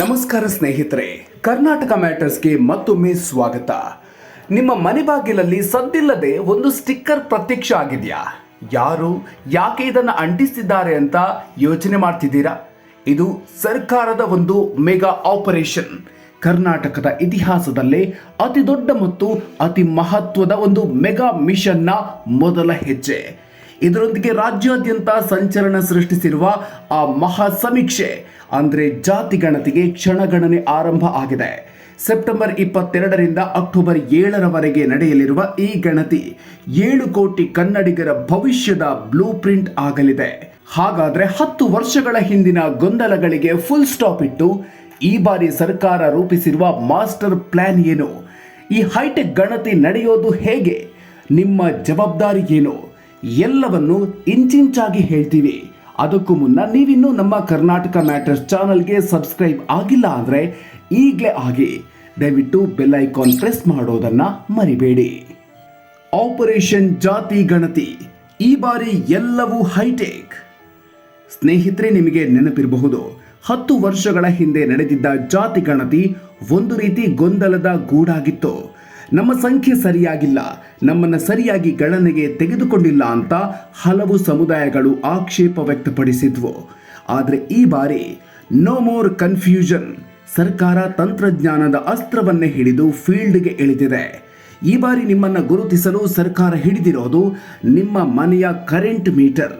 ನಮಸ್ಕಾರ ಸ್ನೇಹಿತರೆ, ಕರ್ನಾಟಕ ಮ್ಯಾಟರ್ಸ್ಗೆ ಮತ್ತೊಮ್ಮೆ ಸ್ವಾಗತ. ನಿಮ್ಮ ಮನೆ ಬಾಗಿಲಲ್ಲಿ ಸದ್ದಿಲ್ಲದೆ ಒಂದು ಸ್ಟಿಕ್ಕರ್ ಪ್ರತ್ಯಕ್ಷ ಆಗಿದೆಯಾ? ಯಾರು, ಯಾಕೆ ಇದನ್ನು ಅಂಟಿಸಿದ್ದಾರೆ ಅಂತ ಯೋಚನೆ ಮಾಡ್ತಿದ್ದೀರಾ? ಇದು ಸರ್ಕಾರದ ಒಂದು ಮೆಗಾ ಆಪರೇಷನ್. ಕರ್ನಾಟಕದ ಇತಿಹಾಸದಲ್ಲೇ ಅತಿ ದೊಡ್ಡ ಮತ್ತು ಅತಿ ಮಹತ್ವದ ಒಂದು ಮೆಗಾ ಮಿಷನ್ನ ಮೊದಲ ಹೆಜ್ಜೆ. ಇದರೊಂದಿಗೆ ರಾಜ್ಯಾದ್ಯಂತ ಸಂಚಲನ ಸೃಷ್ಟಿಸಿರುವ ಆ ಮಹಾ ಸಮೀಕ್ಷೆ, ಅಂದರೆ ಜಾತಿ ಗಣತಿಗೆ ಕ್ಷಣಗಣನೆ ಆರಂಭ ಆಗಿದೆ. ಸೆಪ್ಟೆಂಬರ್ ಇಪ್ಪತ್ತೆರಡರಿಂದ ಅಕ್ಟೋಬರ್ ಏಳರವರೆಗೆ ನಡೆಯಲಿರುವ ಈ ಗಣತಿ ಏಳು ಕೋಟಿ ಕನ್ನಡಿಗರ ಭವಿಷ್ಯದ ಬ್ಲೂ ಪ್ರಿಂಟ್ ಆಗಲಿದೆ. ಹಾಗಾದ್ರೆ ಹತ್ತು ವರ್ಷಗಳ ಹಿಂದಿನ ಗೊಂದಲಗಳಿಗೆ ಫುಲ್ ಸ್ಟಾಪ್ ಇಟ್ಟು ಈ ಬಾರಿ ಸರ್ಕಾರ ರೂಪಿಸಿರುವ ಮಾಸ್ಟರ್ ಪ್ಲಾನ್ ಏನು? ಈ ಹೈಟೆಕ್ ಗಣತಿ ನಡೆಯೋದು ಹೇಗೆ? ನಿಮ್ಮ ಜವಾಬ್ದಾರಿ ಏನು? ಎಲ್ಲವನ್ನು ಇಂಚಿಂಚಾಗಿ ಹೇಳ್ತೀವಿ. ಅದಕ್ಕೂ ಮುನ್ನ ನೀವಿನ್ನೂ ನಮ್ಮ ಕರ್ನಾಟಕ ಮ್ಯಾಟರ್ಸ್ ಚಾನಲ್ಗೆ ಸಬ್ಸ್ಕ್ರೈಬ್ ಆಗಿಲ್ಲ ಅಂದರೆ ಈಗಲೇ ಆಗಿ. ದಯವಿಟ್ಟು ಬೆಲ್ ಐಕಾನ್ ಪ್ರೆಸ್ ಮಾಡೋದನ್ನು ಮರಿಬೇಡಿ. ಆಪರೇಷನ್ ಜಾತಿ ಗಣತಿ, ಈ ಬಾರಿ ಎಲ್ಲವೂ ಹೈಟೆಕ್. ಸ್ನೇಹಿತರೆ, ನಿಮಗೆ ನೆನಪಿರಬಹುದು, ಹತ್ತು ವರ್ಷಗಳ ಹಿಂದೆ ನಡೆದಿದ್ದ ಜಾತಿ ಗಣತಿ ಒಂದು ರೀತಿ ಗೊಂದಲದ ಗೂಡಾಗಿತ್ತು. ನಮ್ಮ ಸಂಖ್ಯೆ ಸರಿಯಾಗಿಲ್ಲ, ನಮ್ಮನ್ನು ಸರಿಯಾಗಿ ಗಣನೆಗೆ ತೆಗೆದುಕೊಂಡಿಲ್ಲ ಅಂತ ಹಲವು ಸಮುದಾಯಗಳು ಆಕ್ಷೇಪ ವ್ಯಕ್ತಪಡಿಸಿದ್ವು. ಆದರೆ ಈ ಬಾರಿ ನೋ ಮೋರ್ ಕನ್ಫ್ಯೂಷನ್ ಸರ್ಕಾರ ತಂತ್ರಜ್ಞಾನದ ಅಸ್ತ್ರವನ್ನೇ ಹಿಡಿದು ಫೀಲ್ಡ್ಗೆ ಇಳಿದಿದೆ. ಈ ಬಾರಿ ನಿಮ್ಮನ್ನು ಗುರುತಿಸಲು ಸರ್ಕಾರ ಹಿಡಿದಿರೋದು ನಿಮ್ಮ ಮನೆಯ ಕರೆಂಟ್ ಮೀಟರ್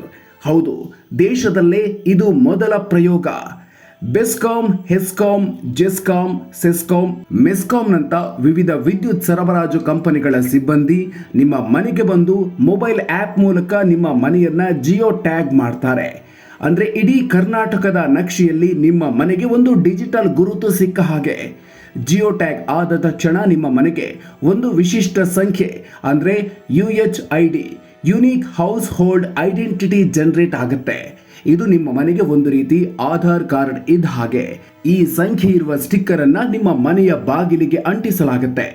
ಹೌದು, ದೇಶದಲ್ಲೇ ಇದು ಮೊದಲ ಪ್ರಯೋಗ. ಬೆಸ್ಕಾಂ, ಹೆಸ್ಕಾಂ, ಜೆಸ್ಕಾಂ, ಸೆಸ್ಕಾಂ ಮೆಸ್ಕಾಂನಂತ ವಿವಿಧ ವಿದ್ಯುತ್ ಸರಬರಾಜು ಕಂಪನಿಗಳ ಸಿಬ್ಬಂದಿ ನಿಮ್ಮ ಮನೆಗೆ ಬಂದು ಮೊಬೈಲ್ ಆ್ಯಪ್ ಮೂಲಕ ನಿಮ್ಮ ಮನೆಯನ್ನ ಜಿಯೋ ಟ್ಯಾಗ್ ಮಾಡ್ತಾರೆ. ಅಂದರೆ ಇಡೀ ಕರ್ನಾಟಕದ ನಕ್ಷೆಯಲ್ಲಿ ನಿಮ್ಮ ಮನೆಗೆ ಒಂದು ಡಿಜಿಟಲ್ ಗುರುತು ಸಿಕ್ಕ ಹಾಗೆ. ಜಿಯೋ ಟ್ಯಾಗ್ ಆದ ತಕ್ಷಣ ನಿಮ್ಮ ಮನೆಗೆ ಒಂದು ವಿಶಿಷ್ಟ ಸಂಖ್ಯೆ, ಅಂದರೆ U H I D, unique household identity generate ಆಗುತ್ತೆ. ಇದು ನಿಮ್ಮ ಮನೆಗೆ ಒಂದು ರೀತಿ ಆಧಾರ್ ಕಾರ್ಡ್ ಇದ್ದ ಹಾಗೆ. ಈ ಸಂಖ್ಯೆ ಇರುವ ಸ್ಟಿಕ್ಕರ್ ಅನ್ನ ನಿಮ್ಮ ಮನೆಯ ಬಾಗಿಲಿಗೆ ಅಂಟಿಸಲಾಗುತ್ತೆ.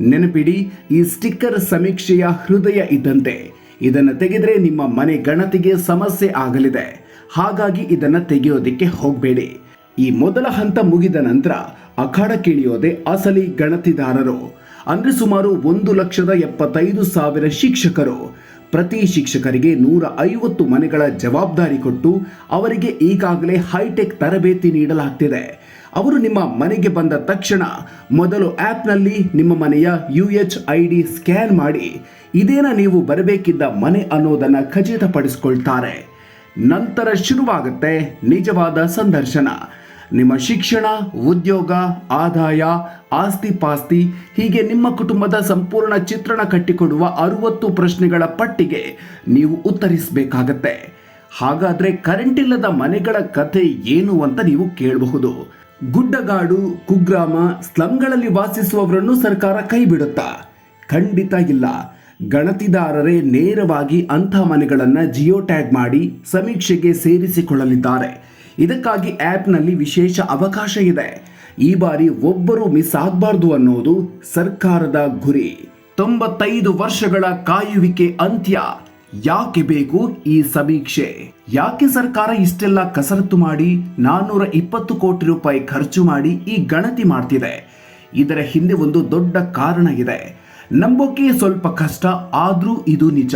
ನೆನಪಿಡಿ, ಈ ಸ್ಟಿಕ್ಕರ್ ಸಮೀಕ್ಷೆಯ ಹೃದಯ ಇದ್ದಂತೆ. ಇದನ್ನು ತೆಗೆದರೆ ನಿಮ್ಮ ಮನೆ ಗಣತಿಗೆ ಸಮಸ್ಯೆ ಆಗಲಿದೆ. ಹಾಗಾಗಿ ಇದನ್ನು ತೆಗೆಯೋದಿಕ್ಕೆ ಹೋಗಬೇಡಿ. ಈ ಮೊದಲ ಹಂತ ಮುಗಿದ ನಂತರ ಅಖಾಡಕ್ಕಿಳಿಯೋದೆ ಅಸಲಿ ಗಣತಿದಾರರು. ಅಂದ್ರೆ ಸುಮಾರು ಒಂದು ಲಕ್ಷದ ಎಪ್ಪತ್ತೈದು ಸಾವಿರ ಶಿಕ್ಷಕರು. ಪ್ರತಿ ಶಿಕ್ಷಕರಿಗೆ ನೂರ ಐವತ್ತು ಮನೆಗಳ ಜವಾಬ್ದಾರಿ ಕೊಟ್ಟು ಅವರಿಗೆ ಈಗಾಗಲೇ ಹೈಟೆಕ್ ತರಬೇತಿ ನೀಡಲಾಗ್ತಿದೆ. ಅವರು ನಿಮ್ಮ ಮನೆಗೆ ಬಂದ ತಕ್ಷಣ ಮೊದಲು ಆ್ಯಪ್ನಲ್ಲಿ ನಿಮ್ಮ ಮನೆಯ U H I D scan ಮಾಡಿ, ಇದೇನ ನೀವು ಬರಬೇಕಿದ್ದ ಮನೆ ಅನ್ನೋದನ್ನು ಖಚಿತಪಡಿಸಿಕೊಳ್ತಾರೆ. ನಂತರ ಶುರುವಾಗುತ್ತೆ ನಿಜವಾದ ಸಂದರ್ಶನ. ನಿಮ್ಮ ಶಿಕ್ಷಣ, ಉದ್ಯೋಗ, ಆದಾಯ ಆಸ್ತಿ ಪಾಸ್ತಿ ಹೀಗೆ ನಿಮ್ಮ ಕುಟುಂಬದ ಸಂಪೂರ್ಣ ಚಿತ್ರಣ ಕಟ್ಟಿಕೊಡುವ ಅರುವತ್ತು ಪ್ರಶ್ನೆಗಳ ಪಟ್ಟಿಗೆ ನೀವು ಉತ್ತರಿಸಬೇಕಾಗತ್ತೆ. ಹಾಗಾದ್ರೆ ಕರೆಂಟ್ ಇಲ್ಲದ ಮನೆಗಳ ಕಥೆ ಏನು ಅಂತ ನೀವು ಕೇಳಬಹುದು. ಗುಡ್ಡಗಾಡು, ಕುಗ್ರಾಮ, ಸ್ಲಂಗಳಲ್ಲಿ ವಾಸಿಸುವವರನ್ನು ಸರ್ಕಾರ ಕೈ ಬಿಡುತ್ತಾ ಖಂಡಿತ ಇಲ್ಲ. ಗಣತಿದಾರರೇ ನೇರವಾಗಿ ಅಂಥ ಮನೆಗಳನ್ನು ಜಿಯೋ ಟ್ಯಾಗ್ ಮಾಡಿ ಸಮೀಕ್ಷೆಗೆ ಸೇರಿಸಿಕೊಳ್ಳಲಿದ್ದಾರೆ. ಇದಕ್ಕಾಗಿ ಆ್ಯಪ್ನಲ್ಲಿ ವಿಶೇಷ ಅವಕಾಶ ಇದೆ. ಈ ಬಾರಿ ಒಬ್ಬರು ಮಿಸ್ ಆಗಬಾರ್ದು ಅನ್ನೋದು ಸರ್ಕಾರದ ಗುರಿ. ತೊಂಬತ್ತೈದು ವರ್ಷಗಳ ಕಾಯುವಿಕೆ ಅಂತ್ಯ. ಯಾಕೆ ಬೇಕು ಈ ಸಮೀಕ್ಷೆ? ಯಾಕೆ ಸರ್ಕಾರ ಇಷ್ಟೆಲ್ಲ ಕಸರತ್ತು ಮಾಡಿ ನಾನ್ನೂರ ಇಪ್ಪತ್ತು ಕೋಟಿ ರೂಪಾಯಿ ಖರ್ಚು ಮಾಡಿ ಈ ಗಣತಿ ಮಾಡ್ತಿದೆ? ಇದರ ಹಿಂದೆ ಒಂದು ದೊಡ್ಡ ಕಾರಣ ಇದೆ. ನಂಬೋಕೆ ಸ್ವಲ್ಪ ಕಷ್ಟ, ಆದರೂ ಇದು ನಿಜ.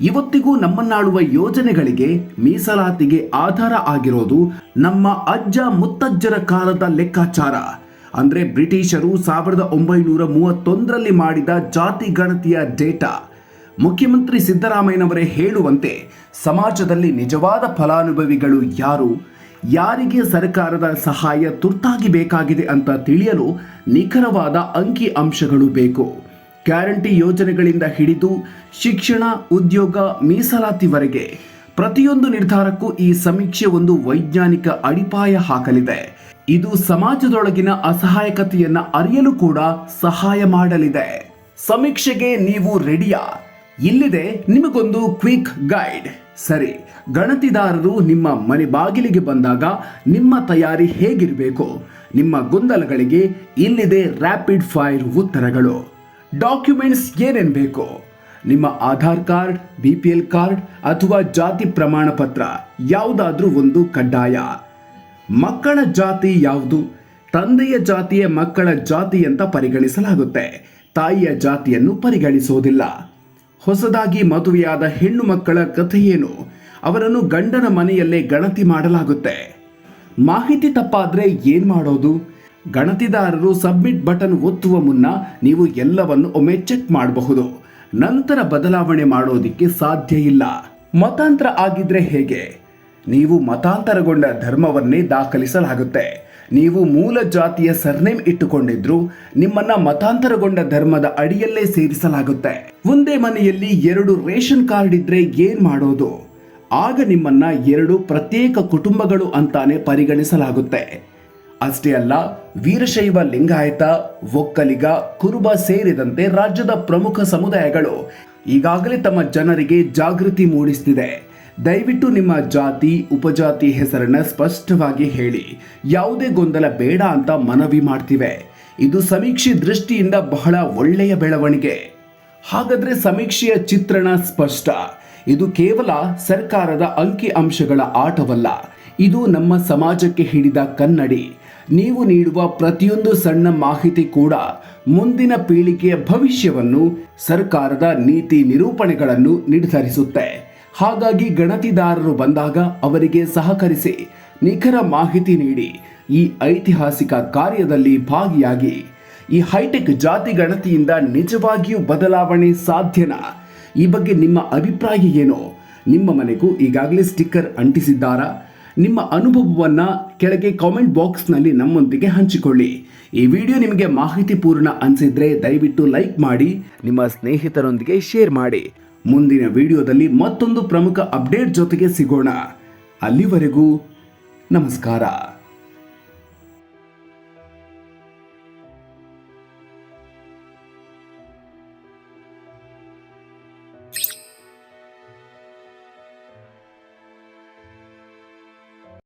ಇವತ್ತಿಗೂ ನಮ್ಮನ್ನಾಳುವ ಯೋಜನೆಗಳಿಗೆ ಮೀಸಲಾತಿಗೆ ಆಧಾರ ಆಗಿರೋದು ನಮ್ಮ ಅಜ್ಜ ಮುತ್ತಜ್ಜರ ಕಾಲದ ಲೆಕ್ಕಾಚಾರ. ಅಂದರೆ ಬ್ರಿಟಿಷರು ಸಾವಿರದ ಒಂಬೈನೂರ ಮೂವತ್ತೊಂದರಲ್ಲಿ ಮಾಡಿದ ಜಾತಿ ಗಣತಿಯ ಡೇಟಾ. ಮುಖ್ಯಮಂತ್ರಿ ಸಿದ್ದರಾಮಯ್ಯನವರೇ ಹೇಳುವಂತೆ, ಸಮಾಜದಲ್ಲಿ ನಿಜವಾದ ಫಲಾನುಭವಿಗಳು ಯಾರು? ಯಾರಿಗೆ ಸರ್ಕಾರದ ಸಹಾಯ ತುರ್ತಾಗಿ ಬೇಕಾಗಿದೆ ಅಂತ ತಿಳಿಯಲು ನಿಖರವಾದ ಅಂಕಿ ಅಂಶಗಳು ಬೇಕು. ಗ್ಯಾರಂಟಿ ಯೋಜನೆಗಳಿಂದ ಹಿಡಿದು ಶಿಕ್ಷಣ, ಉದ್ಯೋಗ ಮೀಸಲಾತಿವರೆಗೆ ಪ್ರತಿಯೊಂದು ನಿರ್ಧಾರಕ್ಕೂ ಈ ಸಮೀಕ್ಷೆ ಒಂದು ವೈಜ್ಞಾನಿಕ ಅಡಿಪಾಯ ಹಾಕಲಿದೆ. ಇದು ಸಮಾಜದೊಳಗಿನ ಅಸಹಾಯಕತೆಯನ್ನ ಅರಿಯಲು ಕೂಡ ಸಹಾಯ ಮಾಡಲಿದೆ. ಸಮೀಕ್ಷೆಗೆ ನೀವು ರೆಡಿಯಾ? ಇಲ್ಲಿದೆ ನಿಮಗೊಂದು ಕ್ವಿಕ್ ಗೈಡ್. ಸರಿ, ಗಣತಿದಾರರು ನಿಮ್ಮ ಮನೆ ಬಾಗಿಲಿಗೆ ಬಂದಾಗ ನಿಮ್ಮ ತಯಾರಿ ಹೇಗಿರಬೇಕು? ನಿಮ್ಮ ಗೊಂದಲಗಳಿಗೆ ಇಲ್ಲಿದೆ ರ್ಯಾಪಿಡ್ ಫೈರ್ ಉತ್ತರಗಳು. ಡಾಕ್ಯುಮೆಂಟ್ಸ್ ಏನೇನು ಬೇಕು, ನಿಮ್ಮ Aadhaar card, B P L card ಅಥವಾ ಜಾತಿ ಪ್ರಮಾಣ ಪತ್ರ ಯಾವುದಾದ್ರೂ ಒಂದು ಕಡ್ಡಾಯ. ಮಕ್ಕಳ ಜಾತಿ ಯಾವುದು? ತಂದೆಯ ಜಾತಿಯ ಮಕ್ಕಳ ಜಾತಿ ಅಂತ ಪರಿಗಣಿಸಲಾಗುತ್ತೆ. ತಾಯಿಯ ಜಾತಿಯನ್ನು ಪರಿಗಣಿಸೋದಿಲ್ಲ. ಹೊಸದಾಗಿ ಮದುವೆಯಾದ ಹೆಣ್ಣು ಮಕ್ಕಳ ಕಥೆಯೇನು ಅವರನ್ನು ಗಂಡನ ಮನೆಯಲ್ಲೇ ಗಣತಿ ಮಾಡಲಾಗುತ್ತೆ. ಮಾಹಿತಿ ತಪ್ಪಾದ್ರೆ ಏನು ಮಾಡೋದು? ಗಣತಿದಾರರು ಸಬ್ಮಿಟ್ ಬಟನ್ ಒತ್ತುವ ಮುನ್ನ ನೀವು ಎಲ್ಲವನ್ನು ಒಮ್ಮೆ ಚೆಕ್ ಮಾಡಬಹುದು. ನಂತರ ಬದಲಾವಣೆ ಮಾಡೋದಿಕ್ಕೆ ಸಾಧ್ಯ ಇಲ್ಲ. ಮತಾಂತರ ಆಗಿದ್ರೆ ಹೇಗೆ? ನೀವು ಮತಾಂತರಗೊಂಡ ಧರ್ಮವನ್ನೇ ದಾಖಲಿಸಲಾಗುತ್ತೆ. ನೀವು ಮೂಲ ಜಾತಿಯ ಸರ್ನೇಮ್ ಇಟ್ಟುಕೊಂಡಿದ್ರು ನಿಮ್ಮನ್ನ ಮತಾಂತರಗೊಂಡ ಧರ್ಮದ ಅಡಿಯಲ್ಲೇ ಸೇರಿಸಲಾಗುತ್ತೆ. ಒಂದೇ ಮನೆಯಲ್ಲಿ ಎರಡು ರೇಷನ್ ಕಾರ್ಡ್ ಇದ್ರೆ ಏನ್ ಮಾಡೋದು? ಆಗ ನಿಮ್ಮನ್ನ ಎರಡು ಪ್ರತ್ಯೇಕ ಕುಟುಂಬಗಳು ಅಂತಾನೆ ಪರಿಗಣಿಸಲಾಗುತ್ತೆ. ಅಷ್ಟೇ ಅಲ್ಲ, ವೀರಶೈವ ಲಿಂಗಾಯತ, ಒಕ್ಕಲಿಗ, ಕುರುಬ ಸೇರಿದಂತೆ ರಾಜ್ಯದ ಪ್ರಮುಖ ಸಮುದಾಯಗಳು ಈಗಾಗಲೇ ತಮ್ಮ ಜನರಿಗೆ ಜಾಗೃತಿ ಮೂಡಿಸುತ್ತಿದೆ ದಯವಿಟ್ಟು ನಿಮ್ಮ ಜಾತಿ, ಉಪಜಾತಿ ಹೆಸರನ್ನ ಸ್ಪಷ್ಟವಾಗಿ ಹೇಳಿ. ಯಾವುದೇ ಗೊಂದಲ ಬೇಡ ಅಂತ ಮನವಿ ಮಾಡ್ತಿವೆ. ಇದು ಸಮೀಕ್ಷೆ ದೃಷ್ಟಿಯಿಂದ ಬಹಳ ಒಳ್ಳೆಯ ಬೆಳವಣಿಗೆ. ಹಾಗಾದ್ರೆ ಸಮೀಕ್ಷೆಯ ಚಿತ್ರಣ ಸ್ಪಷ್ಟ. ಇದು ಕೇವಲ ಸರ್ಕಾರದ ಅಂಕಿ ಅಂಶಗಳ ಆಟವಲ್ಲ. ಇದು ನಮ್ಮ ಸಮಾಜಕ್ಕೆ ಹಿಡಿದ ಕನ್ನಡಿ. ನೀವು ನೀಡುವ ಪ್ರತಿಯೊಂದು ಸಣ್ಣ ಮಾಹಿತಿ ಕೂಡ ಮುಂದಿನ ಪೀಳಿಗೆಯ ಭವಿಷ್ಯವನ್ನು ಸರ್ಕಾರದ ನೀತಿ ನಿರೂಪಣೆಗಳನ್ನು ನಿರ್ಧರಿಸುತ್ತೆ. ಹಾಗಾಗಿ ಗಣತಿದಾರರು ಬಂದಾಗ ಅವರಿಗೆ ಸಹಕರಿಸಿ ನಿಖರ ಮಾಹಿತಿ ನೀಡಿ ಈ ಐತಿಹಾಸಿಕ ಕಾರ್ಯದಲ್ಲಿ ಭಾಗಿಯಾಗಿ. ಈ ಹೈಟೆಕ್ ಜಾತಿ ಗಣತಿಯಿಂದ ನಿಜವಾಗಿಯೂ ಬದಲಾವಣೆ ಸಾಧ್ಯನಾ? ಈ ಬಗ್ಗೆ ನಿಮ್ಮ ಅಭಿಪ್ರಾಯ ಏನು? ನಿಮ್ಮ ಮನೆಗೂ ಈಗಾಗಲೇ ಸ್ಟಿಕ್ಕರ್ ಅಂಟಿಸಿದ್ದಾರಾ? ನಿಮ್ಮ ಅನುಭವವನ್ನು ಕೆಳಗೆ ಕಾಮೆಂಟ್ ಬಾಕ್ಸ್ನಲ್ಲಿ ನಮ್ಮೊಂದಿಗೆ ಹಂಚಿಕೊಳ್ಳಿ. ಈ ವಿಡಿಯೋ ನಿಮಗೆ ಮಾಹಿತಿಪೂರ್ಣ ಅನಿಸಿದ್ರೆ ದಯವಿಟ್ಟು ಲೈಕ್ ಮಾಡಿ, ನಿಮ್ಮ ಸ್ನೇಹಿತರೊಂದಿಗೆ ಶೇರ್ ಮಾಡಿ. ಮುಂದಿನ ವಿಡಿಯೋದಲ್ಲಿ ಮತ್ತೊಂದು ಪ್ರಮುಖ ಅಪ್ಡೇಟ್ ಜೊತೆಗೆ ಸಿಗೋಣ. ಅಲ್ಲಿವರೆಗೂ ನಮಸ್ಕಾರ.